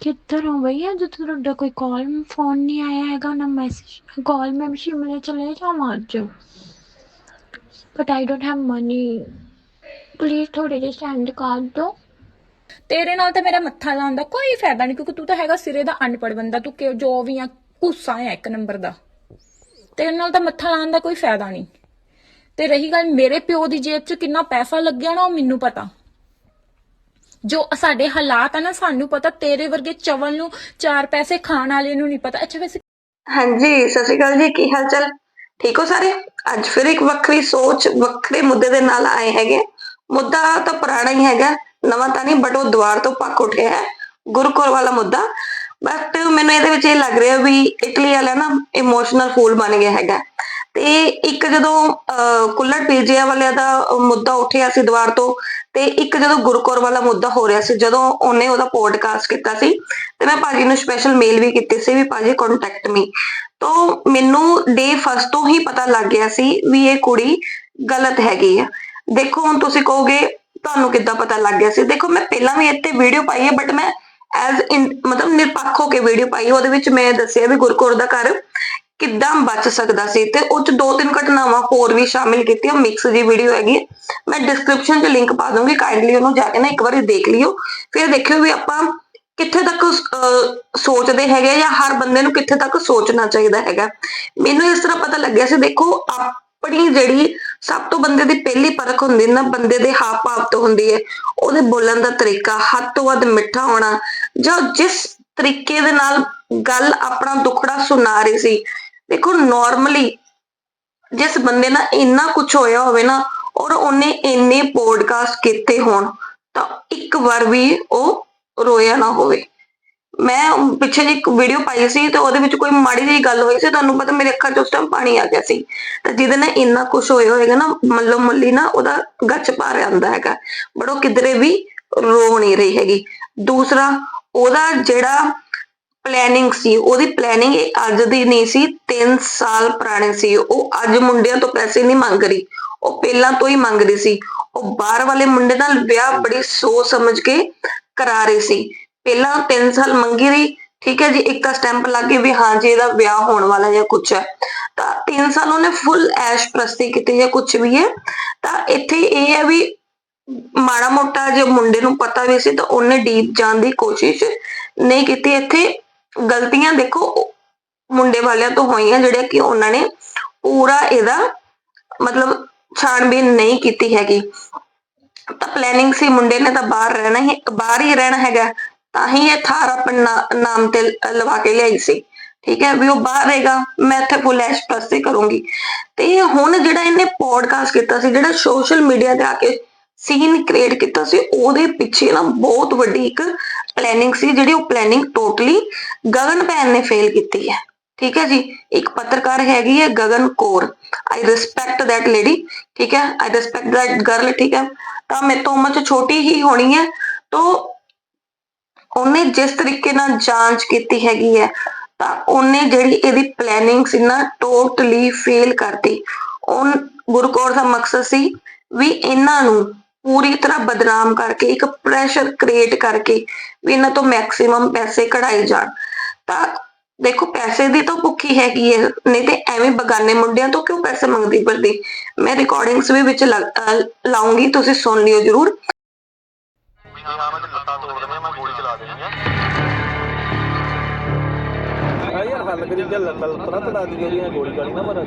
ਕਿੱਧਰ ਹੋ ਭਈਆ ਅੱਜ ਤੁਹਾਡਾ ਕੋਈ ਕਾਲ ਫੋਨ ਨਹੀਂ ਆਇਆ ਹੈਗਾ, ਨਾ ਮੈਸੇਜ ਕਾਲ ਮੈਂ ਸ਼ਿਮਲੇ ਚਲੇ ਜਾਵਾਂ ਅੱਜ। But I don't have money please ਥੋੜੇ ਜਿਹੇ ਸੈਂਡ ਕਰ ਦਿਓ। ਤੇਰੇ ਨਾਲ ਤਾਂ ਮੇਰਾ ਮੱਥਾ ਲਾਉਣ ਦਾ ਕੋਈ ਫਾਇਦਾ ਨਹੀਂ, ਕਿਉਂਕਿ ਤੂੰ ਤਾਂ ਹੈਗਾ ਸਿਰੇ ਦਾ ਅਨਪੜ ਬੰਦਾ। ਤੂੰ ਕਿ ਜੋ ਵੀ ਆ ਕੁੱਸਾ ਆ ਇੱਕ ਨੰਬਰ ਦਾ। ਤੇਰੇ ਨਾਲ ਤਾਂ ਮੱਥਾ ਲਾਉਣ ਦਾ ਕੋਈ ਫਾਇਦਾ ਨਹੀਂ। ਤੇ ਰਹੀ ਗੱਲ ਮੇਰੇ ਪਿਓ ਦੀ ਜੇਬ 'ਚ ਕਿੰਨਾ ਪੈਸਾ ਲੱਗਿਆ ਨਾ, ਉਹ ਮੈਨੂੰ ਪਤਾ। ਜੋ ਸਾਡੇ ਹਾਲਾਤ ਆ ਨਾ, ਸਾਨੂੰ ਪਤਾ ਤੇਰੇ ਵਰਗੇ ਚਵਲ ਨੂੰ, ਚਾਰ ਪੈਸੇ ਖਾਣ ਵਾਲੇ ਨੂੰ ਨਹੀਂ ਪਤਾ। ਅੱਛਾ, ਵੈਸੇ ਹਾਂਜੀ, ਸਤਿ ਸ਼੍ਰੀ ਅਕਾਲ ਜੀ, ਕੀ ਹਾਲ ਚਾਲ? ਠੀਕ ਹੋ ਸਾਰੇ? ਅੱਜ ਫਿਰ ਇੱਕ ਵੱਖਰੀ ਸੋਚ, ਵੱਖਰੇ ਮੁੱਦੇ ਦੇ ਨਾਲ ਆਏ ਹੈਗੇ। ਮੁੱਦਾ ਤਾਂ ਪੁਰਾਣਾ ਹੀ ਹੈਗਾ, ਨਵਾਂ ਤਾਂ ਨਹੀਂ ਬਟ ਉਹ ਦੁਆਰ ਤੋਂ ਪੱਕ ਉੱਠਿਆ ਹੈ। ਗੁਰਕੁਲ ਵਾਲਾ ਮੁੱਦਾ। ਬਟ ਮੈਨੂੰ ਇਹਦੇ ਵਿੱਚ ਇਹ ਲੱਗ ਰਿਹਾ ਵੀ ਇਟਲੀ ਵਾਲਾ ਨਾ ਇਮੋਸ਼ਨਲ ਫੂਲ ਬਣ ਗਿਆ ਹੈਗਾ। ਤੇ ਇੱਕ ਜਦੋਂ ਕੁੱਲੜ ਪੀਜੀਆ ਵਾਲਿਆਂ ਦਾ ਮੁੱਦਾ ਉੱਠਿਆ ਸੀ ਦੁਆਰ ਤੋਂ, ਤੇ ਇੱਕ ਜਦੋਂ ਗੁਰਕੌਰ ਵਾਲਾ ਮੁੱਦਾ ਹੋ ਰਿਹਾ ਸੀ, ਜਦੋਂ ਉਹਨੇ ਉਹਦਾ ਪੋਡਕਾਸਟ ਕੀਤਾ ਸੀ, ਤੇ ਮੈਂ ਭਾਜੀ ਨੂੰ ਸਪੈਸ਼ਲ ਮੇਲ ਵੀ ਕੀਤੀ ਸੀ ਵੀ ਭਾਜੀ ਕੰਟੈਕਟ ਮੀ ਤੋਂ ਮੈਨੂੰ ਡੇ ਫਸਟ ਤੋਂ ਹੀ ਪਤਾ ਲੱਗ ਗਿਆ ਸੀ ਵੀ ਇਹ ਕੁੜੀ ਗਲਤ ਹੈਗੀ ਆ। ਦੇਖੋ, ਹੁਣ ਤੁਸੀਂ ਕਹੋਗੇ, ਤੁਹਾਨੂੰ ਕਿੱਦਾਂ ਪਤਾ ਲੱਗ ਗਿਆ ਸੀ? ਦੇਖੋ, ਮੈਂ ਪਹਿਲਾਂ ਵੀ ਇੱਥੇ ਵੀਡੀਓ ਪਾਈ ਹੈ ਬਟ ਮੈਂ ਐਜ਼ ਮਤਲਬ ਨਿਰਪੱਖ ਹੋ ਕੇ ਵੀਡੀਓ ਪਾਈ, ਉਹਦੇ ਵਿੱਚ ਮੈਂ ਦੱਸਿਆ ਵੀ ਗੁਰਕੌਰ ਦਾ ਘਰ ਕਿੱਦਾਂ ਬਚ ਸਕਦਾ ਸੀ ਤੇ ਉਹ ਚ ਦੋ ਤਿੰਨ ਘਟਨਾਵਾਂ ਹੋਰ ਵੀ ਸ਼ਾਮਿਲ ਕੀਤੀਆਂ ਮਿਕਸ ਜੀ ਵੀਡੀਓ ਹੈਗੀ ਮੈਂ ਡਿਸਕ੍ਰਿਪਸ਼ਨ 'ਚ ਲਿੰਕ ਪਾ ਦੂੰਗੀ ਕਾਈਂਡਲੀ ਉਹਨੂੰ ਜਾ ਕੇ ਨਾ ਇੱਕ ਵਾਰੀ ਦੇਖ ਲਿਓ। ਫਿਰ ਦੇਖਿਓ ਵੀ ਆਪਾਂ ਕਿੱਥੇ ਤੱਕ ਸੋਚਦੇ ਹੈਗੇ ਜਾਂ ਹਰ ਬੰਦੇ ਨੂੰ ਕਿੱਥੇ ਤੱਕ ਸੋਚਣਾ ਚਾਹੀਦਾ ਹੈਗਾ। ਮੈਨੂੰ ਇਸ ਤਰ੍ਹਾਂ ਪਤਾ ਲੱਗਿਆ ਸੀ, ਦੇਖੋ, ਆਪਣੀ ਜਿਹੜੀ ਸਭ ਤੋਂ ਬੰਦੇ ਦੀ ਪਹਿਲੀ ਪਰਖ ਹੁੰਦੀ ਨਾ, ਬੰਦੇ ਦੇ ਹਾਵ ਭਾਵ ਤੋਂ ਹੁੰਦੀ ਹੈ। ਉਹਦੇ ਬੋਲਣ ਦਾ ਤਰੀਕਾ, ਹੱਦ ਤੋਂ ਵੱਧ ਮਿੱਠਾ ਹੋਣਾ, ਜਾਂ ਜਿਸ ਤਰੀਕੇ ਦੇ ਨਾਲ ਗੱਲ ਆਪਣਾ ਦੁਖੜਾ ਸੁਣਾ ਰਹੀ ਸੀ ਦੇਖੋ ਨਾਰਮਲੀ ਜਿਸ ਬੰਦੇ ਨਾਲ ਇੰਨਾ ਕੁਝ ਹੋਇਆ ਹੋਵੇ ਨਾ, ਔਰ ਉਹਨੇ ਇੰਨੇ ਪੋਡਕਾਸਟ ਕੀਤੇ ਹੋਣ, ਤਾਂ ਇੱਕ ਵਾਰ ਵੀ ਉਹ ਰੋਇਆ ਨਾ ਹੋਵੇ। ਮੈਂ ਪਿੱਛੇ ਜਿਹੀ ਇੱਕ ਵੀਡੀਓ ਪਾਈ ਸੀ ਤੇ ਉਹਦੇ ਵਿੱਚ ਕੋਈ ਮਾੜੀ ਜਿਹੀ ਗੱਲ ਹੋਈ ਸੀ, ਤੁਹਾਨੂੰ ਪਤਾ ਮੇਰੇ ਅੱਖਾਂ 'ਚ ਉਸ ਟਾਈਮ ਪਾਣੀ ਆ ਗਿਆ ਸੀ। ਤੇ ਜਿਹਦੇ ਨਾਲ ਇੰਨਾ ਕੁਝ ਹੋਇਆ ਹੋਏਗਾ ਨਾ, ਮੱਲੋ ਮੱਲੀ ਨਾ, ਉਹਦਾ ਗੱਚ ਭਰ ਆਂਦਾ ਹੈਗਾ ਬਟ ਉਹ ਕਿਧਰੇ ਵੀ ਰੋ ਨਹੀਂ ਰਹੀ ਹੈਗੀ। ਦੂਸਰਾ, ਉਹਦਾ ਜਿਹੜਾ ਪਲੈਨਿੰਗ ਸੀ, ਉਹਦੀ ਪਲੈਨਿੰਗ ਅੱਜ ਦੀ ਨਹੀਂ ਸੀ 3 ਸਾਲ ਪੁਰਾਣੀ ਸੀ। ਉਹ ਅੱਜ ਮੁੰਡਿਆਂ ਤੋਂ ਪੈਸੇ ਨਹੀਂ ਮੰਗ ਰਹੀ ਉਹ ਪਹਿਲਾਂ ਤੋਂ ਹੀ ਮੰਗ ਰਹੀ ਸੀ। ਉਹ ਬਾਹਰ ਵਾਲੇ ਮੁੰਡੇ ਨਾਲ ਵਿਆਹ ਬੜੀ ਸੋਚ ਸਮਝ ਕੇ ਕਰਾ ਰਹੀ ਸੀ। ਪਹਿਲਾਂ 3 ਸਾਲ ਮੰਗੀ ਰਹੀ, ਠੀਕ ਹੈ ਜੀ, ਇੱਕ ਤਾਂ ਸਟੈਂਪ ਲੱਗ ਗਈ ਵੀ ਹਾਂ ਜੀ, ਇਹਦਾ ਵਿਆਹ ਹੋਣ ਵਾਲਾ ਜਾਂ ਕੁਝ ਹੈ। ਤਾਂ 3 ਸਾਲ ਉਹਨੇ ਫੁੱਲ ਐਸ਼ ਪ੍ਰਸਤੀ ਕੀਤੀ ਜਾਂ ਕੁਝ ਵੀ ਹੈ। ਤਾਂ ਇੱਥੇ ਇਹ ਹੈ ਵੀ ਮਾੜਾ ਮੋਟਾ ਜੇ ਮੁੰਡੇ ਨੂੰ ਪਤਾ ਵੀ ਸੀ, ਤਾਂ ਉਹਨੇ ਡੀਪ ਜਾਣ ਦੀ ਕੋਸ਼ਿਸ਼ ਨਹੀਂ ਕੀਤੀ ਇੱਥੇ। ਗਲਤੀਆਂ ਦੇਖੋ, ਮੁੰਡੇ ਵਾਲਿਆਂ ਤੋਂ ਹੋਈਆਂ ਜਿਹੜੀਆਂ ਕਿ ਉਹਨਾਂ ਨੇ ਪੂਰਾ ਇਹਦਾ ਮਤਲਬ ਛਾਣਬੀਨ ਨਹੀਂ ਕੀਤੀ ਹੈਗੀ। ਤਾਂ ਪਲੈਨਿੰਗ ਸੀ, ਮੁੰਡੇ ਨੇ ਤਾਂ ਬਾਹਰ ਰਹਿਣਾ ਹੀ, ਬਾਹਰ ਹੀ ਰਹਿਣਾ ਹੈਗਾ। ਤਾਂ ਹੀ ਇਹ ਥਾਰ ਆਪਣੇ ਨਾਮ ਤੇ ਲਵਾ ਕੇ ਲਿਆਈ ਸੀ। ਠੀਕ ਹੈ, ਵੀ ਉਹ ਬਾਹਰ ਰਹੇਗਾ, ਮੈਂ ਇੱਥੇ ਫੁੱਲ ਐਸ਼ ਪ੍ਰਸਤੀ ਕਰੂੰਗੀ। ਤੇ ਹੁਣ ਜਿਹੜਾ ਇਹਨੇ ਪੋਡਕਾਸਟ ਕੀਤਾ ਸੀ, ਜਿਹੜਾ ਸੋਸ਼ਲ ਮੀਡੀਆ ਤੇ ਆ ਕੇ ਸੀਨ ਕ੍ਰੀਏਟ ਕੀਤਾ ਸੀ, ਉਹਦੇ ਪਿੱਛੇ ਨਾ ਬਹੁਤ ਵੱਡੀ ਇੱਕ ਪਲੈਨਿੰਗ ਸੀ, ਜਿਹੜੀ ਉਹ ਪਲੈਨਿੰਗ ਟੋਟਲੀ ਗਗਨ ਭੈਣ ਨੇ ਫੇਲ ਕੀਤੀ ਹੈ। ਠੀਕ ਹੈ ਜੀ? ਇੱਕ ਪੱਤਰਕਾਰ ਹੈਗੀ ਹੈ Gagan Kaur. I respect that lady ਠੀਕ ਹੈ? ਆਈ ਰਿਸਪੈਕਟ that ਗਰਲ ਠੀਕ ਹੈ? ਤਾਂ ਮੇਰੇ ਤੋਂ ਉਮਰ ਚ ਛੋਟੀ ਹੀ ਹੋਣੀ ਹੈ, ਤੋਂ ਉਹਨੇ ਜਿਸ ਤਰੀਕੇ ਨਾਲ ਜਾਂਚ ਕੀਤੀ ਹੈਗੀ ਹੈ, ਤਾਂ ਉਹਨੇ ਜਿਹੜੀ ਇਹਦੀ ਪਲੈਨਿੰਗ ਸੀ ਨਾ ਟੋਟਲੀ ਫੇਲ ਕਰਤੀ। ਉਹ ਗੁਰਕੌਰ ਦਾ ਮਕਸਦ ਸੀ ਵੀ ਇਹਨਾਂ ਨੂੰ ਪੂਰੀ ਤਰ੍ਹਾਂ ਬਦਨਾਮ ਕਰਕੇ, ਇੱਕ ਪ੍ਰੈਸ਼ਰ ਕ੍ਰੀਏਟ ਕਰਕੇ ਵੀ ਇਹਨਾਂ ਤੋਂ ਮੈਕਸਿਮਮ ਪੈਸੇ ਕਢਾਏ ਜਾਣ। ਤਾਂ ਦੇਖੋ, ਪੈਸੇ ਦੀ ਤਾਂ ਭੁੱਖੀ ਹੈਗੀ ਹੈ ਨਹੀਂ ਤੇ ਐਵੇਂ ਬਗਾਨੇ ਮੁੰਡਿਆਂ ਤੋਂ ਕਿਉਂ ਪੈਸੇ ਮੰਗਦੀ ਫਿਰਦੀ? ਮੈਂ ਰਿਕਾਰਡਿੰਗਸ ਵੀ ਵਿੱਚ ਲਾਉਂਗੀ, ਤੁਸੀਂ ਸੁਣ ਲਿਓ ਜਰੂਰ। ਯਾਰ ਹੱਲ ਕਰੀ ਗੱਲ ਲੱਤਾਂ ਲੱਤਾਂ ਤੜਾ ਦੀ ਗੋਲੀ ਗਾਲੀ ਨਾ ਮਾਰਾ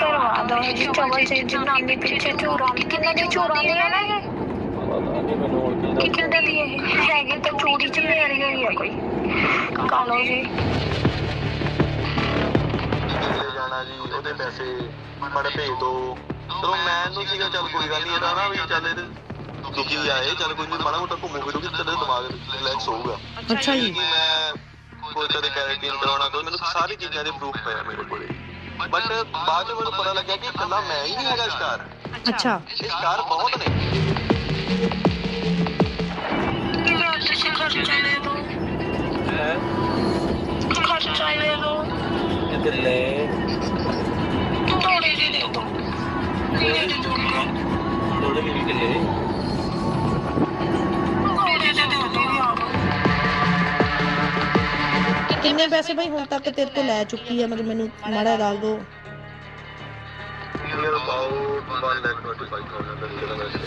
ਕਰਵਾ ਦੋ ਜੀ। ਚਵਲ ਸੇ ਜਨਾਨੀ ਪਿੱਛੇ ਚੋਰਾਂ ਕਿੰਨੇ ਦੇ ਚੋਰਾਂ ਦੇ ਆ ਨਾ ਇਹ ਪਤਾ ਨਹੀਂ ਮੈਨੂੰ ਹੁਣ ਕੀ ਕਿੰਨੇ ਦੇ ਦੀ ਇਹ ਹੈਗੇ ਤਾਂ ਚੋਰੀ ਚ ਮੇਰੀ ਹੋਈ ਆ ਕੋਈ ਕਾਲੋ ਜੀ ਲੈ ਜਾਣਾ ਜੀ ਉਹਦੇ ਪੈਸੇ ਮੜ ਭੇਜ ਦੋ ਚਲੋ ਮੈਂ ਇਹਨੂੰ ਸੀਗਾ ਚੱਲ ਕੋਈ ਗੱਲ ਨਹੀਂ ਇਹਦਾ ਨਾ ਵੀ ਚੱਲ ਇਹਦੇ ਦੁਖੀ ਆਏ ਚੱਲ ਕੋਈ ਨਹੀਂ ਮਾੜਾ ਮੋਟਾ ਘੁੰਮੋ ਫਿਰੋਗੇ ਤੇਰੇ ਦਿਮਾਗ ਰਿਲੈਕਸ ਹੋਊਗਾ ਅੱਛਾ ਜੀ ਕਿ ਮੈਂ ਕੋਈ ਕਦੇ ਕੈਰੇਟਿਨ ਕਰਾਉਣਾ ਕੋਈ ਮੈਨੂੰ ਸਾਰੀ ਚੀਜ਼ਾਂ ਦੇ ਪ੍ਰੂਫ ਪਏ ਆ ਮੇਰੇ ਕੋਲੇ। ਬਟ ਬਾਅਦ ਚ ਮੈਨੂੰ ਪਤਾ ਲੱਗਿਆ ਕਿ ਇਕੱਲਾ ਮੈਂ ਹੀ ਨਹੀਂ ਹੈਗਾ ਸ਼ਿਕਾਰ ਅੱਛਾ ਇਹ ਸ਼ਿਕਾਰ ਬਹੁਤ ਨੇ ਯਾਰ ਪੈਸੇ ਬਈ ਹੁਣ ਤੱਕ ਤੇਰੇ ਤੋਂ ਲੈ ਚੁੱਕੀ ਹੈ ਮਤਲਬ ਮੈਨੂੰ ਮਾੜਾ ਦੱਸ ਦੋ। ਨੀਅਰ ਅਬਾਊਟ 1 ਲੱਖ 25000 ਦਾ ਜਿਹੜਾ ਵੈਸੇ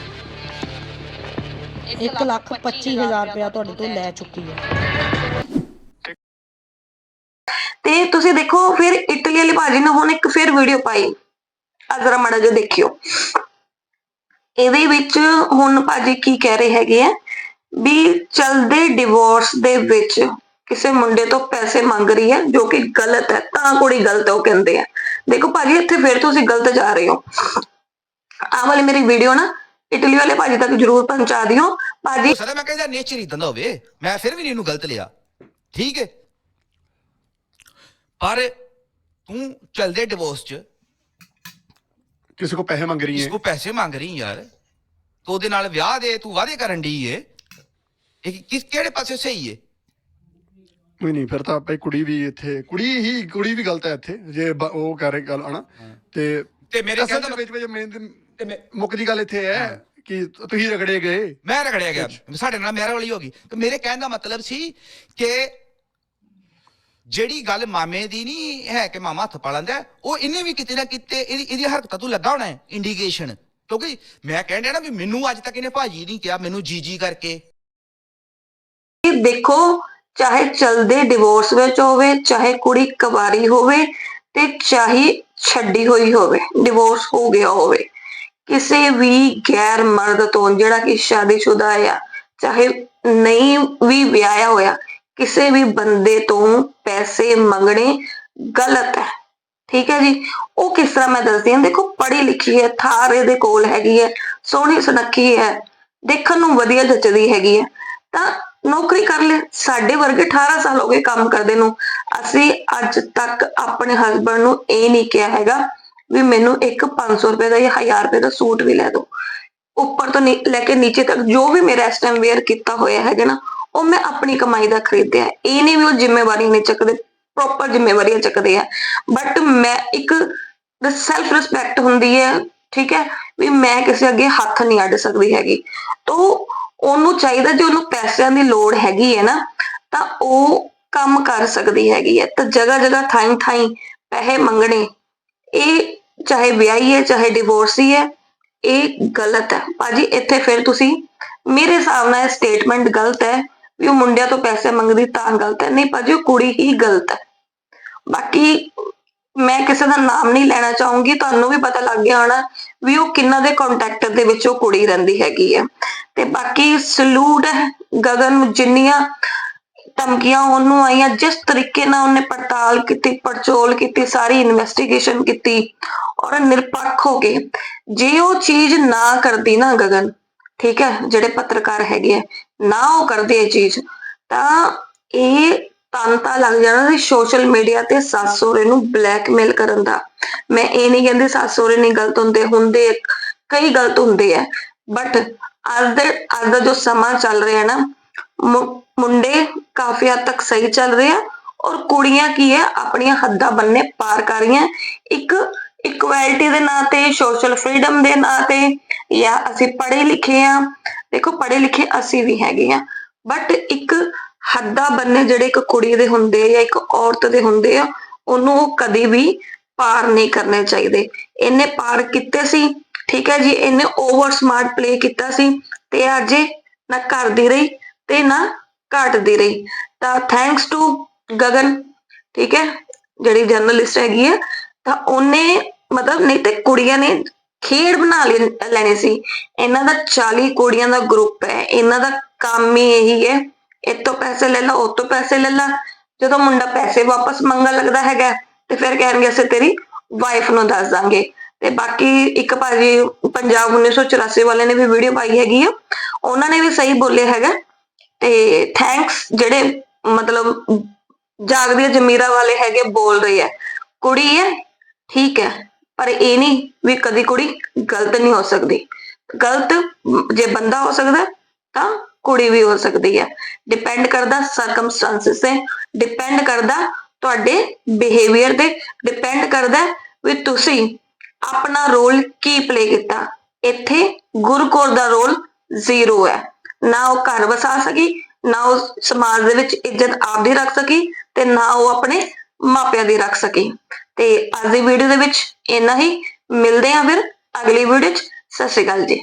1 ਲੱਖ 25000 ਰੁਪਇਆ ਤੁਹਾਡੇ ਤੋਂ ਲੈ ਚੁੱਕੀ ਹੈ ਤੇ ਤੁਸੀਂ ਦੇਖੋ ਫਿਰ ਇਟਲੀ ਵਾਲੇ ਭਾਜੀ ਨੇ ਹੁਣ ਇੱਕ ਫਿਰ ਵੀਡੀਓ ਪਾਈ। ਆ ਜ਼ਰਾ ਮਾੜਾ ਜਿਹਾ ਦੇਖਿਓ। ਇਹਦੇ ਵਿੱਚ ਹੁਣ ਭਾਜੀ ਕੀ ਕਹਿ ਰਹੇ ਹੈਗੇ ਆ? ਵੀ ਚਲਦੇ ਡਿਵੋਰਸ ਦੇ ਵਿੱਚ ਕਿਸੇ ਮੁੰਡੇ ਤੋਂ ਪੈਸੇ ਮੰਗ ਰਹੀ ਹੈ ਜੋ ਕਿ ਗਲਤ ਹੈ ਤਾਂ ਕੁੜੀ ਗਲਤ ਹੈ ਉਹ ਕਹਿੰਦੇ ਆ। ਦੇਖੋ ਭਾਜੀ ਇੱਥੇ ਫਿਰ ਤੁਸੀਂ ਗਲਤ ਜਾ ਰਹੇ ਹੋ। ਆਹ ਵਾਲੀ ਮੇਰੀ ਵੀਡੀਓ ਨਾ ਇਟਲੀ ਵਾਲੇ ਭਾਜੀ ਤੱਕ ਜਰੂਰ ਪਹੁੰਚਾ ਦਿਓ। ਭਾਜੀ ਹੋ ਸਕਦਾ ਮੈਂ ਕਹਿੰਦਾ ਨੇਚਰ ਇਦਾਂ ਦਾ ਹੋਵੇ। ਮੈਂ ਫਿਰ ਵੀ ਨਹੀਂ ਇਹਨੂੰ ਗਲਤ ਲਿਆ। ਠੀਕ ਹੈ? ਪਰ ਤੂੰ ਚਲਦੇ ਡਿਵੋਰਸ ਚ। ਕਿਸੇ ਕੋ ਪੈਸੇ ਮੰਗ ਰਹੀ ਇਸ ਹੈ ਕੋ ਪੈਸੇ ਮੰਗ ਰਹੀ ਯਾਰ। ਤੂੰ ਉਹਦੇ ਨਾਲ ਵਿਆਹ ਦੇ ਤੂੰ ਵਾਅਦੇ ਕਰਨ ਦੀ ਏ। ਇਹ ਕਿਸ ਕਿਹੜੇ ਪਾਸੇ ਸਹੀ ਏ? ਨਹੀਂ ਨਹੀਂ ਫਿਰ ਤਾਂ ਭਾਈ ਕੁੜੀ ਵੀ ਇੱਥੇ ਕੁੜੀ ਹੀ ਕੁੜੀ ਵੀ ਗਲਤ ਹੈ ਇੱਥੇ ਜੇ ਬ- ਉਹ ਕਰ ਰਹੀ ਗੱਲ ਹਨਾ? ਤੇ ਤੇ ਮੇਰੇ ਅਸਲ ਕਹਿੰਦਾ ਵਿੱਚ ਵਿੱਚ ਮੇਨ ਤੇ ਮੈਂ- ਮੁੱਖ ਦੀ ਗੱਲ ਇੱਥੇ ਹੈ ਕਿ ਤੁਸੀਂ ਰਗੜੇ ਗਏ। ਮੈਂ ਰਗੜਿਆ ਗਿਆ। ਸਾਡੇ ਨਾਲ ਮੇਰਾ ਵਾਲੀ ਹੋ ਗਈ। ਤੇ ਮੇਰੇ ਕਹਿਣ ਦਾ ਮਤਲਬ ਸੀ ਕਿ ਜਿਹੜੀ ਗੱਲ ਮਾਮੇ ਦੀ ਨਹੀਂ ਹੈ ਕਿ ਮਾਮਾ ਹੱਥ ਪਾ ਲੈਂਦਾ ਹੈ, ਉਹ ਇਹਨੇ ਵੀ ਕਿਤੇ ਨਾ ਕਿਤੇ ਇਹਦੀ ਇਹਦੀ ਹਰਕਤਾਂ ਤੋਂ ਲੱਗਾ ਹੋਣਾ ਹੈ ਇੰਡੀਕੇਸ਼ਨ ਕਿਉਂਕਿ ਮੈਂ ਕਹਿਣ ਡਿਆ ਨਾ ਵੀ ਮੈਨੂੰ ਅੱਜ ਤੱਕ ਇਹਨੇ ਭਾਜੀ ਨਹੀਂ ਕਿਹਾ ਮੈਨੂੰ ਜੀ ਜੀ ਕਰਕੇ। ਇਹ ਦੇਖੋ ਚਾਹੇ ਚਲਦੇ ਡਿਵੋਰਸ ਵਿੱਚ ਹੋਵੇ, ਚਾਹੇ ਕੁੜੀ ਕੁਵਾਰੀ ਹੋਵੇ ਤੇ ਚਾਹੇ ਛੱਡੀ ਹੋਈ ਹੋਵੇ ਡਿਵੋਰਸ ਹੋ ਗਿਆ ਹੋਵੇ। ਕਿਸੇ ਵੀ ਗੈਰ ਮਰਦ ਤੋਂ ਜਿਹੜਾ ਕਿ ਸ਼ਾਦੀशुदा ਆ, ਚਾਹੇ ਨਹੀਂ ਵੀ ਵਿਆਹਿਆ ਹੋਇਆ, ਕਿਸੇ ਵੀ ਬੰਦੇ ਤੋਂ ਪੈਸੇ ਮੰਗਣੇ ਗਲਤ ਹੈ। ਠੀਕ ਹੈ ਜੀ? ਉਹ ਕਿਸ ਤਰ੍ਹਾਂ ਮੈਂ ਦੱਸਦੀ ਹਾਂ? ਦੇਖੋ, ਪੜ੍ਹੀ ਲਿਖੀ ਹੈ, ਥਾਰ ਇਹਦੇ ਕੋਲ ਹੈਗੀ ਹੈ, ਸੋਹਣੀ ਸੁਨੱਖੀ ਹੈ, ਦੇਖਣ ਨੂੰ ਵਧੀਆ ਜੱਚਦੀ ਹੈਗੀ ਹੈ। ਤਾਂ ਨੌਕਰੀ ਕਰ ਲੈ। ਸਾਡੇ ਵਰਗੇ 18 ਸਾਲ ਹੋ ਗਏ ਕੰਮ ਕਰਦੇ ਨੂੰ। ਅਸੀਂ ਅੱਜ ਤੱਕ ਆਪਣੇ ਹਸਬੰਡ ਨੂੰ ਇਹ ਨਹੀਂ ਕਿਹਾ ਹੈਗਾ ਵੀ ਮੈਨੂੰ ਇੱਕ 500 ਰੁਪਏ ਦਾ ਜਾਂ 1000 ਰੁਪਏ ਦਾ ਸੂਟ ਵੀ ਲੈ ਦਿਓ ਉੱਪਰ ਤੋਂ ਲੈ ਕੇ ਨੀਚੇ ਤੱਕ ਜੋ ਵੀ ਮੇਰਾ ਇਸ ਟਾਈਮ ਵੇਅਰ ਕੀਤਾ ਹੋਇਆ ਹੈਗਾ ਨਾ, ਉਹ ਮੈਂ ਆਪਣੀ ਕਮਾਈ ਦਾ ਖਰੀਦਿਆ। ਹੈ। ਇਹ ਨਹੀਂ ਵੀ ਉਹ ਜ਼ਿੰਮੇਵਾਰੀ ਨਹੀਂ ਚੱਕਦੇ ਪ੍ਰੋਪਰ ਜ਼ਿੰਮੇਵਾਰੀਆਂ ਚੱਕਦੇ ਆ। ਬਟ ਮੈਂ ਇੱਕ ਸੈਲਫ ਰਿਸਪੈਕਟ ਹੁੰਦੀ ਹੈ, ਠੀਕ ਹੈ, ਵੀ ਮੈਂ ਕਿਸੇ ਅੱਗੇ ਹੱਥ ਨਹੀਂ ਅੱਡ ਸਕਦੀ ਹੈਗੀ। ਤੋ ਉਹਨੂੰ ਚਾਹੀਦਾ ਜੇ ਉਹਨੂੰ ਪੈਸਿਆਂ ਦੀ ਲੋੜ ਹੈਗੀ ਹੈ ਨਾ, ਤਾਂ ਉਹ ਕੰਮ ਕਰ ਸਕਦੀ ਹੈਗੀ ਹੈ। ਤਾਂ ਜਗ੍ਹਾ ਜਗ੍ਹਾ ਥਾਈਂ ਥਾਈਂ ਪੈਸੇ ਮੰਗਣੇ, ਇਹ ਚਾਹੇ ਵਿਆਹੀ ਹੈ, ਚਾਹੇ ਡਿਵੋਰਸੀ ਹੈ, ਇਹ ਗਲਤ ਹੈ। ਭਾਜੀ, ਇੱਥੇ ਫਿਰ ਤੁਸੀਂ ਮੇਰੇ ਹਿਸਾਬ ਨਾਲ ਇਹ ਸਟੇਟਮੈਂਟ ਗਲਤ ਹੈ ਵੀ ਉਹ ਮੁੰਡਿਆਂ ਤੋਂ ਪੈਸੇ ਮੰਗਦੀ ਤਾਂ ਗਲਤ ਹੈ। ਨਹੀਂ ਭਾਜੀ, ਉਹ ਕੁੜੀ ਹੀ ਗਲਤ ਹੈ। ਬਾਕੀ ਮੈਂ ਕਿਸੇ ਦਾ ਨਾਮ ਨਹੀਂ ਲੈਣਾ ਚਾਹੂੰਗੀ, ਤੁਹਾਨੂੰ ਵੀ ਪਤਾ ਲੱਗ ਗਿਆ ਹੋਣਾ ਵੀ ਉਹ ਕਿੰਨਾ ਦੇ ਕੰਟੈਕਟ ਦੇ ਵਿੱਚ ਉਹ ਕੁੜੀ ਰਹਿੰਦੀ ਹੈਗੀ ਹੈ ਤੇ ਬਾਕੀ ਸਲੂਟ, ਗਗਨ ਨੂੰ ਜਿੰਨੀਆਂ ਧਮਕੀਆਂ ਉਹਨੂੰ ਆਈਆਂ, ਜਿਸ ਤਰੀਕੇ ਨਾਲ ਉਹਨੇ ਪੜਤਾਲ ਕੀਤੀ, ਪੜਚੋਲ ਕੀਤੀ, ਸਾਰੀ ਇਨਵੈਸਟੀਗੇਸ਼ਨ ਕੀਤੀ, ਔਰ ਨਿਰਪੱਖ ਹੋ ਕੇ ਜੇ ਉਹ ਚੀਜ਼ ਨਾ ਕਰਦੀ ਨਾ ਗਗਨ, ਠੀਕ ਹੈ, ਜਿਹੜੇ ਪੱਤਰਕਾਰ ਹੈਗੇ ਆ, ਨਾ ਉਹ ਕਰਦੇ ਇਹ ਚੀਜ਼, ਤਾਂ ਇਹ ਤਾਂਤਾ ਲੱਗ ਜਾਣਾ ਸੀ ਸੋਸ਼ਲ ਮੀਡੀਆ ਤੇ ਸੱਸ ਸਹੁਰੇ ਨੂੰ ਬਲੈਕਮੇਲ ਕਰਨ ਦਾ। ਮੈਂ ਇਹ ਨਹੀਂ ਕਹਿੰਦੀ ਸੱਸ ਸਹੁਰੇ ਨਹੀਂ ਗਲਤ ਹੁੰਦੇ ਹੁੰਦੇ ਕਈ ਗਲਤ ਹੁੰਦੇ ਆ ਬਟ ਅੱਜ ਦੇ, ਅੱਜ ਦਾ ਜੋ ਸਮਾਂ ਚੱਲ ਰਿਹਾ ਨਾ ਮੁੰਡੇ ਕਾਫੀ ਹੱਦ ਤੱਕ ਸਹੀ ਚੱਲ ਰਹੇ ਆ ਔਰ ਕੁੜੀਆਂ ਕੀ ਹੈ ਆਪਣੀਆਂ ਹੱਦਾਂ ਬੰਨੇ ਪਾਰ ਕਰ ਰਹੀਆਂ। ਇੱਕ ਇਕੁਐਲਿਟੀ ਦੇ ਨਾਂ ਤੇ ਸੋਸ਼ਲ ਫਰੀडम ਦੇ ਨਾਂ ਤੇ ਜਾਂ ਅਸੀਂ ਪੜ੍ਹੇ ਲਿਖੇ ਆ, ਦੇਖੋ ਪੜ੍ਹੇ ਲਿਖੇ ਅਸੀਂ ਵੀ ਹੈਗੇ ਆ ਬਟ ਇੱਕ ਹੱਦਾਂ ਬੰਨੇ ਜਿਹੜੇ ਇੱਕ ਕੁੜੀ ਦੇ ਹੁੰਦੇ ਆ ਜਾਂ ਇੱਕ ਔਰਤ ਦੇ ਹੁੰਦੇ ਆ, ਉਹਨੂੰ ਉਹ ਕਦੇ ਵੀ ਪਾਰ ਨਹੀਂ ਕਰਨੇ ਚਾਹੀਦੇ। ਇਹਨੇ ਪਾਰ ਕੀਤੇ ਸੀ, ਠੀਕ ਹੈ ਜੀ, ਇਹਨੇ ਓਵਰ ਸਮਾਰਟ ਪਲੇ ਕੀਤਾ ਸੀ ਤੇ ਅੱਜ ਇਹ ਨਾ ਕਰਦੀ ਰਹੀ ਤੇ ਨਾ ਘਟਦੀ ਰਹੀ। ਤਾਂ ਥੈਂਕਸ ਟੂ ਗਗਨ, ਠੀਕ ਹੈ, ਜਿਹੜੀ ਜਰਨਲਿਸਟ ਹੈਗੀ ਹੈ ਤਾਂ ਉਹਨੇ ਮਤਲਬ ਨਹੀਂ ਤੇ ਕੁੜੀਆਂ ਨੇ ਖੇਡ ਬਣਾ ਲਈ- ਲੈਣੀ ਸੀ। ਇਹਨਾਂ ਦਾ 40 ਕੁੜੀਆਂ ਦਾ ਗਰੁੱਪ ਹੈ, ਇਹਨਾਂ ਦਾ ਕੰਮ ਹੀ ਇਹੀ ਹੈ। ਇਹ ਤੋਂ ਪੈਸੇ ਲੈ ਲਾ, ਉਹ ਪੈਸੇ ਲੈ ਲਾ। ਜਦੋਂ ਮੁੰਡਾ ਪੈਸੇ ਵਾਪਸ ਮੰਗਣ ਲੱਗਦਾ ਹੈਗਾ, ਤੇ ਫਿਰ ਕਹਿਣਗੇ ਅਸੀਂ ਤੇਰੀ ਵਾਈਫ ਨੂੰ ਦੱਸ ਦਾਂਗੇ। ਤੇ ਬਾਕੀ ਇੱਕ ਭਾਜੀ ਪੰਜਾਬ 1984 ਵਾਲੇ ਨੇ ਵੀ ਵੀਡੀਓ ਪਾਈ ਹੈਗੀ ਆ। ਉਹਨਾਂ ਨੇ ਵੀ ਸਹੀ ਬੋਲੇ ਹੈਗਾ। ਤੇ ਥੈਂਕਸ ਜਿਹੜੇ ਮਤਲਬ ਜਾਗਦੀਆਂ ਜ਼ਮੀਰਾਂ ਵਾਲੇ ਹੈਗੇ, ਬੋਲ ਰਹੀ ਹੈ ਕੁੜੀ ਹੈ ਠੀਕ ਹੈ ਪਰ ਇਹ ਨਹੀਂ ਵੀ ਕਦੀ ਕੁੜੀ ਗਲਤ ਨਹੀਂ ਹੋ ਸਕਦੀ। ਗਲਤ ਜੇ ਬੰਦਾ ਹੋ ਸਕਦਾ, ਤਾਂ ਕੁੜੀ ਵੀ ਹੋ ਸਕਦੀ ਹੈ। ਡਿਪੈਂਡ ਕਰਦਾ ਸਰਕਮਸਟੈਂਸਸ ਤੇ। ਡਿਪੈਂਡ ਕਰਦਾ ਤੁਹਾਡੇ ਬਿਹੇਵੀਅਰ ਤੇ। ਡਿਪੈਂਡ ਕਰਦਾ ਵੀ ਤੁਸੀਂ ਆਪਣਾ ਰੋਲ ਕੀ ਪਲੇ ਕੀਤਾ। ਇੱਥੇ ਗੁਰਕੌਰ ਦਾ ਰੋਲ ਜ਼ੀਰੋ ਹੈ। ਨਾ ਉਹ ਘਰ ਵਸਾ ਸਕੀ, ਨਾ ਉਹ ਸਮਾਜ ਦੇ ਵਿੱਚ ਇੱਜ਼ਤ ਆਪਦੀ ਰੱਖ ਸਕੀ ਤੇ ਨਾ ਉਹ ਆਪਣੇ ਮਾਪਿਆਂ ਦੀ ਰੱਖ ਸਕੀ। ਤੇ ਅੱਜ ਦੀ ਵੀਡੀਓ ਦੇ ਵਿੱਚ ਇੰਨਾ ਹੀ। ਮਿਲਦੇ ਆਂ ਫਿਰ ਅਗਲੀ ਵੀਡੀਓ 'ਚ। ਸਤਿ ਸ਼੍ਰੀ ਅਕਾਲ ਜੀ।